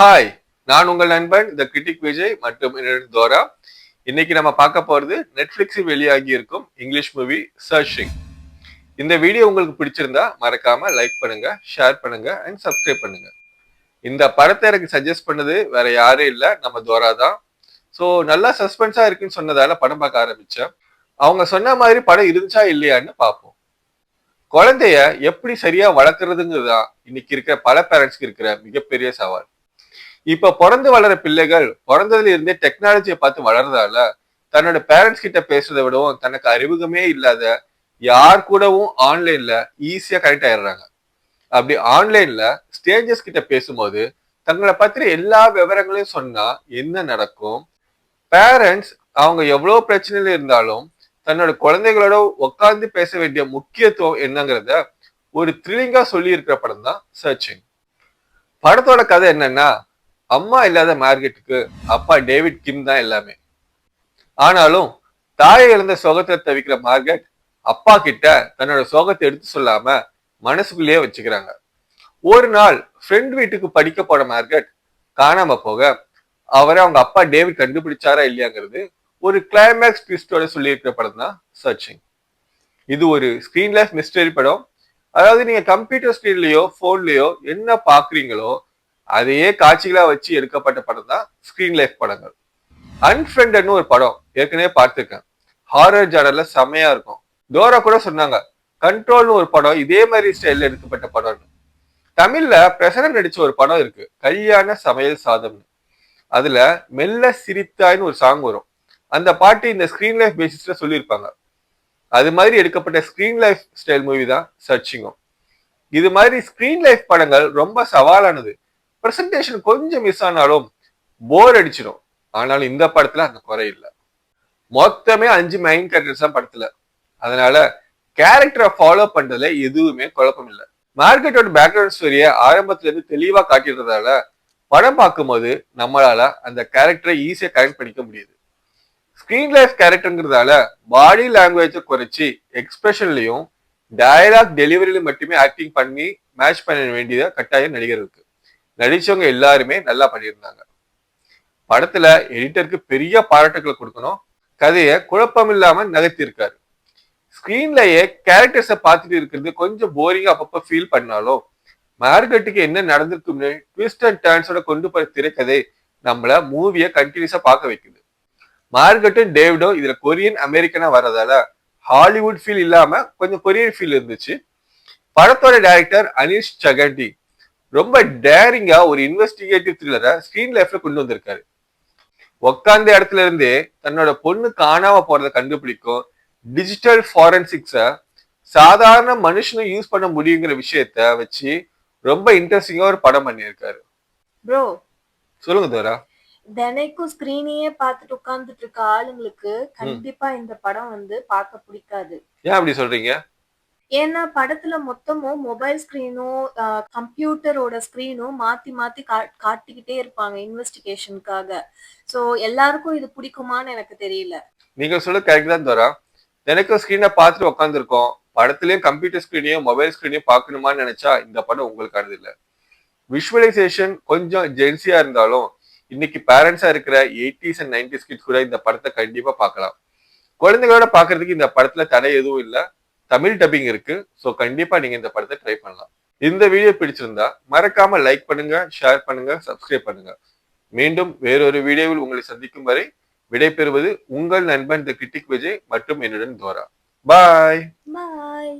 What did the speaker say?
Hi நான் உங்கள் நண்பன் இந்த கிரிட்டிக் விஜய் மற்றும் தோரா. இன்னைக்கு நம்ம பார்க்க போறது நெட்ஃபிளிக்ஸில் வெளியாகி இருக்கும் இங்கிலீஷ் மூவி சர்ச்சிங் இந்த வீடியோ உங்களுக்கு பிடிச்சிருந்தா மறக்காம லைக் பண்ணுங்க ஷேர் பண்ணுங்க அண்ட் சப்ஸ்கிரைப் பண்ணுங்க. இந்த படத்தை எனக்கு சஜஸ்ட் பண்ணது வேற யாரும் இல்லை நம்ம தோரா தான். ஸோ நல்லா சஸ்பென்ஸா இருக்குன்னு சொன்னதால படம் பார்க்க ஆரம்பிச்சேன். அவங்க சொன்ன மாதிரி படம் இருந்துச்சா இல்லையான்னு பார்ப்போம். குழந்தைய எப்படி சரியா வளர்க்குறதுங்கிறது தான் இன்னைக்கு இருக்கிற பல பேரண்ட்ஸ்க்கு இருக்கிற மிகப்பெரிய சவால். இப்ப பிறந்து வளர பிள்ளைகள் பிறந்ததுல இருந்தே டெக்னாலஜியை பார்த்து வளர்றதால தன்னோட பேரண்ட்ஸ் கிட்ட பேசுறதை விடவும் தனக்கு அறிமுகமே இல்லாத யார் கூடவும் ஆன்லைன்ல ஈஸியா கனெக்ட் ஆயிடுறாங்க. அப்படி ஆன்லைன்ல ஸ்டேஜஸ் கிட்ட பேசும்போது தங்களை பத்திர எல்லா விவரங்களையும் சொன்னா என்ன நடக்கும்? பேரண்ட்ஸ் அவங்க எவ்வளவு பிரச்சனையில இருந்தாலும் தன்னோட குழந்தைகளோட உட்கார்ந்து பேச வேண்டிய முக்கியத்துவம் என்னங்கிறத ஒரு த்ரில்லிங்கா சொல்லி இருக்கிற படம் தான் சர்ச்சிங் படத்தோட கதை என்னன்னா அம்மா இல்லாத மார்க்கெட்டுக்கு அப்பா டேவிட் கிம் தான் எல்லாமே. ஆனாலும் தாயை இழந்த சோகத்தை தவிக்கிற மார்க்கெட் அப்பா கிட்ட தன்னோட சோகத்தை எடுத்து சொல்லாம மனசுக்குள்ளேயே வச்சுக்கிறாங்க. ஒரு நாள் ஃப்ரெண்ட் வீட்டுக்கு படிக்க போன மார்க்கெட் காணாம போக அவரை அவங்க அப்பா டேவிட் கண்டுபிடிச்சாரா இல்லையாங்கிறது ஒரு கிளைமேக்ஸ் ட்விஸ்டோட சொல்லியிருக்கிற படம் தான் சர்ச்சிங் இது ஒரு ஸ்கிரீன் லைஃப் மிஸ்டரி படம். அதாவது நீங்க கம்ப்யூட்டர் ஸ்கிரீன்லயோ போன்லயோ என்ன பாக்குறீங்களோ அதையே காட்சிகளா வச்சு எடுக்கப்பட்ட படம் தான் ஸ்கிரீன் லைஃப் படங்கள். அன்ஃப்ரெண்டட்னு ஒரு படம் ஏற்கனவே பார்த்துருக்கேன். ஹாரர் ஜாடர்ல செமையா இருக்கும். தோரா கூட சொன்னாங்க கண்ட்ரோல்னு ஒரு படம் இதே மாதிரி ஸ்டைல்ல எடுக்கப்பட்ட படம்னு. தமிழ்ல பிரசனம் நடிச்ச ஒரு படம் இருக்கு கல்யாண சமையல் சாதம்னு. அதுல மெல்ல சிரித்தாய்னு ஒரு சாங் வரும். அந்த பாட்டு இந்த ஸ்கிரீன் லைஃப் பேசிஸ்ல சொல்லியிருப்பாங்க. அது மாதிரி எடுக்கப்பட்ட ஸ்கிரீன் லைஃப் ஸ்டைல் மூவி தான் சர்ச்சிங்கும் இது மாதிரி ஸ்கிரீன் லைஃப் படங்கள் ரொம்ப சவாலானது. ப்ரெசன்டேஷன் கொஞ்சம் மிஸ் ஆனாலும் போர் அடிச்சிடும் ஆனாலும் இந்த படத்துல அந்த குறை இல்லை மொத்தமே அஞ்சு மெயின் கேரக்டர்ஸ் தான் படத்துல. அதனால கேரக்டரை ஃபாலோ பண்றதுல எதுவுமே குழப்பம் இல்லை. மார்க்கெட்டோட பேக்ரவுண்ட் ஸ்டோரியை ஆரம்பத்துல இருந்து தெளிவா காட்டிடுறதால படம் பார்க்கும்போது நம்மளால அந்த கேரக்டரை ஈஸியா கனெக்ட் பண்ணிக்க முடியுது. ஸ்கிரீன் லைஃப் கேரக்டருங்கிறதால பாடி லாங்குவேஜை குறைச்சி எக்ஸ்பிரஷன்லையும் டயலாக் டெலிவரியிலும் மட்டுமே ஆக்டிங் பண்ணி மேட்ச் பண்ண வேண்டியது கட்டாயம் நடிகர்களுக்கு நடிச்சவங்க எல்லாருமே நல்லா பண்ணியிருந்தாங்க. படத்துல எடிட்டருக்கு பெரிய பாராட்டுகளை கொடுக்கணும். கதையை குழப்பம் இல்லாம நகர்த்தியிருக்காரு ஸ்கிரீன்லயே கேரக்டர்ஸை பார்த்துட்டு இருக்கிறது கொஞ்சம் போரிங்கா அப்பப்போ ஃபீல் பண்ணாலும் மார்க்கெட்டுக்கு என்ன நடந்திருக்கும்னு ட்விஸ்ட் அண்ட் டேர்ன்ஸோட கொண்டு போற திரைக்கதை நம்மள மூவியை கண்டினியூஸா பார்க்க வைக்குது. மார்க்கெட்டும் டேவிடோ இதுல கொரியன் அமெரிக்கனா வர்றதால ஹாலிவுட் ஃபீல் இல்லாம கொஞ்சம் கொரியன் ஃபீல் இருந்துச்சு. படத்தோட டைரக்டர் அனிஷ் சகண்டி ரொம்ப டேரிங்கா ஒரு இன்வெஸ்டிகேட்டிவ் த்ரில்லரை ஸ்கிரீன் லைஃப்ல கொண்டு வந்திருக்காரு. உக்காந்த இடத்துல இருந்தே தன்னோட பொண்ணு காணாம போறதை கண்டுபிடிக்கும் டிஜிட்டல் ஃபாரன்சிக்ஸை சாதாரண மனுஷனும் யூஸ் பண்ண முடியுங்கிற விஷயத்த வச்சு ரொம்ப இன்ட்ரெஸ்டிங்கா ஒரு படம் பண்ணியிருக்காரு. ப்ரோ சொல்லுங்க தோரா. தினைக்கும் ஸ்கிரீனையே பார்த்துட்டு உட்கார்ந்துட்டு இருக்க ஆளுங்களுக்கு கண்டிப்பா இந்த படம் வந்து பார்க்க பிடிக்காது. ஏன் அப்படி சொல்றீங்க? ஏன்னா படத்துல மொத்தமும் மொபைல் ஸ்கிரீனும் கம்ப்யூட்டரோட ஸ்கிரீனும் மாத்தி மாத்தி கா- காட்டிக்கிட்டே இருப்பாங்க இன்வெஸ்டிகேஷனுக்காக சோ எல்லாருக்கும் இது பிடிக்குமான்னு எனக்கு தெரியல. நீங்க சொல்ல கரெக்ட் தான் தோரா. எனக்கும் ஸ்கிரீனை பார்த்துட்டு உட்காந்துருக்கோம் படத்துலயும் கம்ப்யூட்டர் ஸ்கிரீனையும் மொபைல் ஸ்கிரீனையும் பார்க்கணுமான்னு நினைச்சா இந்த படம் உங்களுக்கானது இல்ல. விஷுவலைசேஷன் கொஞ்சம் ஜென்சியா இருந்தாலும் இன்னைக்கு பேரண்ட்ஸா இருக்கிற எயிட்டிஸ் அண்ட் நைன்டிஸ் கிட்ஸ் கூட இந்த படத்தை கண்டிப்பா பார்க்கலாம். குழந்தைகளோட பார்க்கறதுக்கு இந்த படத்துல தடை எதுவும் இல்லை. தமிழ் டப்பிங் இருக்கு. ஸோ கண்டிப்பா நீங்க இந்த படத்தை ட்ரை பண்ணலாம். இந்த வீடியோ பிடிச்சிருந்தா மறக்காம லைக் பண்ணுங்க ஷேர் பண்ணுங்க சப்ஸ்கிரைப் பண்ணுங்க. மீண்டும் வேறொரு வீடியோவில் உங்களை சந்திக்கும் வரை விடைபெறுவது உங்கள் நண்பன் த கிரிட்டிக் விஜய் மற்றும் என்னுடன் தோரா. பாய் பாய்